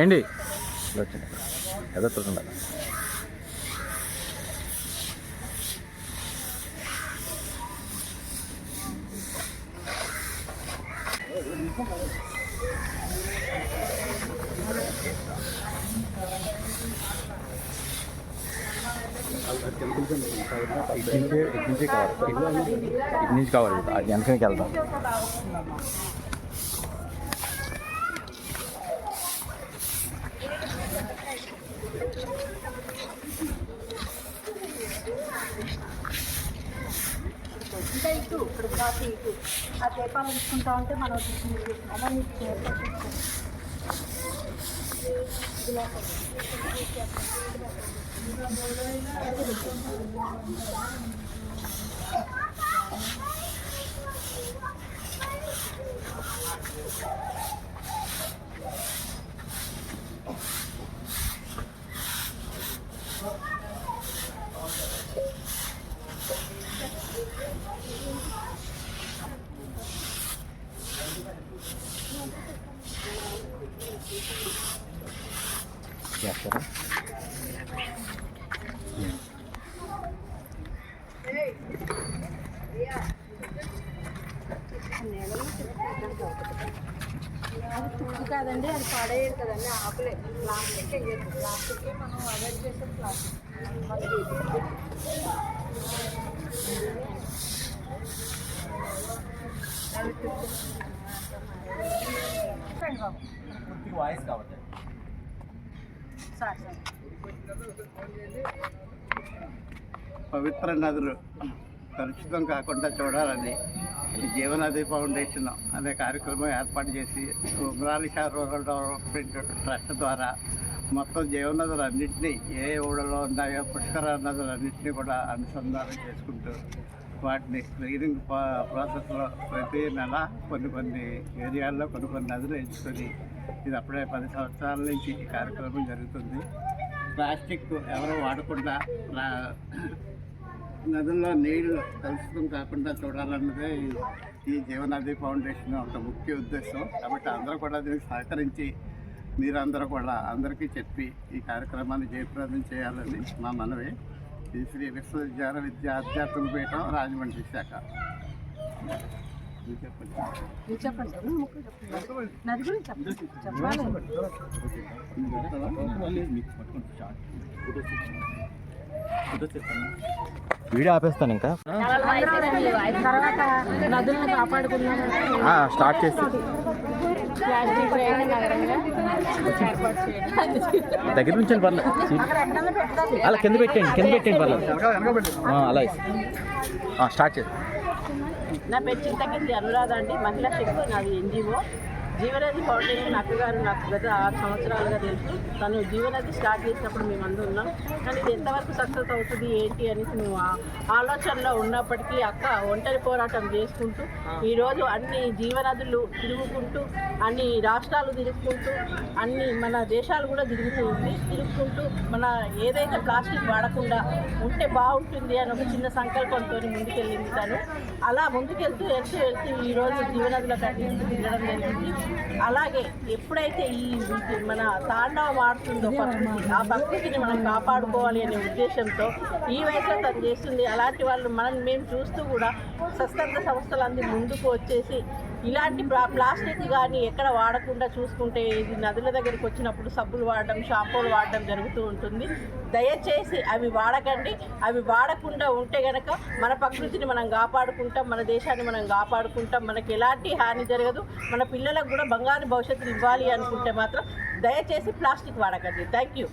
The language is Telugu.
ఏంటి ఎదురుతుండ ఇటు నుంచి ఇటు నుంచి కవర్ ఇటు నుంచి కవర్ అది ఇంకా ఇటు ఇప్పుడు కాఫీ ఇటు ఆ దీపాలు తీసుకుంటా ఉంటే మనం అమ్మ నీకు చేస్తాం చేస్తారా అది తుక్కు కాదండి అది పాడేయదు కదండి ఆకులే ప్లాస్టిక్ వేయదు ప్లాస్టిక్ మనం అవాయిడ్ చేసే ప్లాస్టిక్ వాయిస్ కావాలి సార్ సార్ పవిత్ర నదులు. కలుషితం కాకుండా చూడాలని జీవనది ఫౌండేషన్ అనే కార్యక్రమం ఏర్పాటు చేసి ఉమ్రాలి రూరల్ డెవలప్మెంట్ ట్రస్ట్ ద్వారా మొత్తం జీవనదులు అన్నింటినీ ఏ ఊళ్ళలో ఉన్నాయో పుష్కర నదులన్నింటినీ కూడా అనుసంధానం చేసుకుంటూ వాటిని క్లీనింగ్ ప్రాసెస్లో ప్రతి నెల కొన్ని కొన్ని ఏరియాల్లో కొన్ని కొన్ని నదులు ఎంచుకొని ఇది అప్పుడే పది సంవత్సరాల నుంచి ఈ కార్యక్రమం జరుగుతుంది. ప్లాస్టిక్ ఎవరు వాడకుండా నదుల్లో నీళ్ళు కలుషితం కాకుండా చూడాలన్నదే ఈ- ఈ ఫౌండేషన్ ఒక ముఖ్య ఉద్దేశం. కాబట్టి అందరూ కూడా దీనికి సహకరించి మీరందరూ కూడా అందరికీ చెప్పి ఈ కార్యక్రమాన్ని జయప్రదం చేయాలని మా మనవి. ఈ శ్రీ విశ్వవిద్యాలయ విద్యా అధ్యాత్మ పీఠం రాజమండ్రి శాఖ. చెప్పండి గురించి చెప్పండి చెప్పాలి వీడియో ఆపేస్తాను ఇంకా. స్టార్ట్ చేసి. దగ్గర నుంచి పర్లేదు అలా కింద పెట్టండి కింద పెట్టండి పర్లేదు. అలా స్టార్ట్ చేసి నా పేరు చింతకింది అనురాధ అండి. మహిళా శక్తి నాది ఎన్జిఓ. జీవనది ఫౌండేషన్ అక్కగారు నాకు గత ఆరు సంవత్సరాలుగా తెలుసు. తను జీవనది స్టార్ట్ చేసినప్పుడు మేము అందరూ ఉన్నాం. కానీ ఇది ఎంతవరకు సక్సెస్ అవుతుంది ఏంటి అనేసి మేము ఆ ఆలోచనలో ఉన్నప్పటికీ అక్క ఒంటరి పోరాటం చేసుకుంటూ ఈరోజు అన్ని జీవనదులు తిరుగుకుంటూ అన్ని రాష్ట్రాలు తిరుగుకుంటూ అన్ని మన దేశాలు కూడా తిరుగుతూ ఉంది తిరుగుకుంటూ మన ఏదైతే ప్లాస్టిక్ వాడకుండా ఉంటే బాగుంటుంది అని ఒక చిన్న సంకల్పంతో ముందుకెళ్ళింది తను. అలా ముందుకెళ్తూ వెళ్తూ వెళ్తూ ఈరోజు జీవనదుల కట్టించి తిరగడం జరిగింది. అలాగే ఎప్పుడైతే ఈ మన తాండవం ఆడుతుందో ప్రకృతి ఆ ప్రకృతిని మనం కాపాడుకోవాలి అనే ఉద్దేశంతో ఈ వయసులో తను చేస్తుంది. అలాంటి వాళ్ళు మనం మేము చూస్తూ కూడా స్వస్థంద సంస్థలు అంది ముందుకు వచ్చేసి ఇలాంటి ప్లాస్టిక్ కానీ ఎక్కడ వాడకుండా చూసుకుంటే ఇది నదుల దగ్గరికి వచ్చినప్పుడు సబ్బులు వాడడం షాంపూలు వాడడం జరుగుతూ ఉంటుంది. దయచేసి అవి వాడకండి. అవి వాడకుండా ఉంటే గనక మన ప్రకృతిని మనం కాపాడుకుంటాం మన దేశాన్ని మనం కాపాడుకుంటాం. మనకి ఎలాంటి హాని జరగదు. మన పిల్లలకు కూడా బంగారు భవిష్యత్తు ఇవ్వాలి అనుకుంటే మాత్రం దయచేసి ప్లాస్టిక్ వాడకండి. Thank you.